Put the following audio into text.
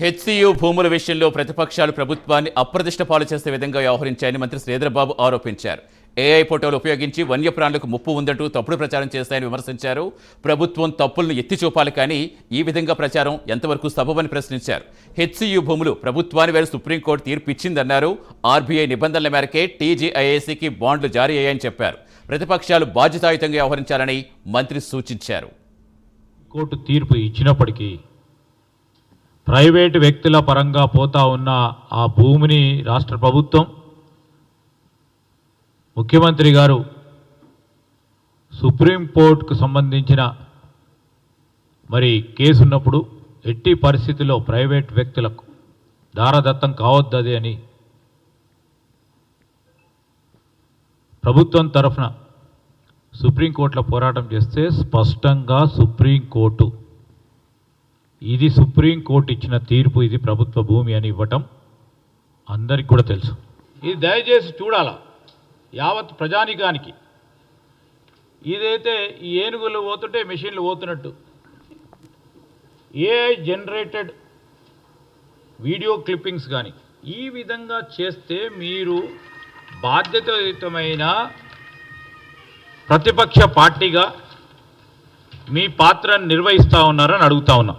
HCU భూముల విషయంలో ప్రతిపక్షాలు ప్రభుత్వాన్ని అప్రదిష్ట పాలు చేసే విధంగా వ్యవహరించాయని మంత్రి శ్రీధరబాబు ఆరోపించారు. ఏఐ ఫోటోలు ఉపయోగించి వన్యప్రాణులకు ముప్పు ఉందంటూ తప్పుడు ప్రచారం చేస్తాయని విమర్శించారు. ప్రభుత్వం తప్పులను ఎత్తి చూపాలి కానీ ఈ విధంగా ప్రచారం ఎంతవరకు సబబని ప్రశ్నించారు. హెచ్సియు భూములు ప్రభుత్వాన్ని వేరు సుప్రీంకోర్టు తీర్పు ఇచ్చిందన్నారు ఆర్బీఐ నిబంధనల మేరకే టీజీఐఏసీకి బాండ్లు జారీ అయ్యాయని చెప్పారు. ప్రతిపక్షాలు బాధ్యతాయుతంగా వ్యవహరించాలని మంత్రి సూచించారు. కోర్టు తీర్పు ఇచ్చినప్పటికీ ప్రైవేటు వ్యక్తుల పరంగా పోతా ఉన్న ఆ భూమిని రాష్ట్ర ప్రభుత్వం ముఖ్యమంత్రి గారు సుప్రీంకోర్టుకు సంబంధించిన మరి కేసు ఉన్నప్పుడు ఎట్టి పరిస్థితిలో ప్రైవేట్ వ్యక్తులకు దారదత్తం కావద్దది అని ప్రభుత్వం తరఫున సుప్రీంకోర్టులో పోరాటం చేస్తే స్పష్టంగా సుప్రీంకోర్టు ఇది సుప్రీంకోర్టు ఇచ్చిన తీర్పు ఇది ప్రభుత్వ భూమి అని ఇవ్వటం అందరికి కూడా తెలుసు. ఇది దయచేసి చూడాల? యావత్ ప్రజానికానికి. ఇదైతే ఈ ఏనుగులు పోతుంటే మెషిన్లు పోతున్నట్టు. ఏఐ జనరేటెడ్ వీడియో క్లిప్పింగ్స్ కానీ ఈ విధంగా చేస్తే మీరు బాధ్యతాయుతమైన ప్రతిపక్ష పార్టీగా మీ పాత్రను నిర్వహిస్తూ ఉన్నారని అడుగుతా ఉన్నా.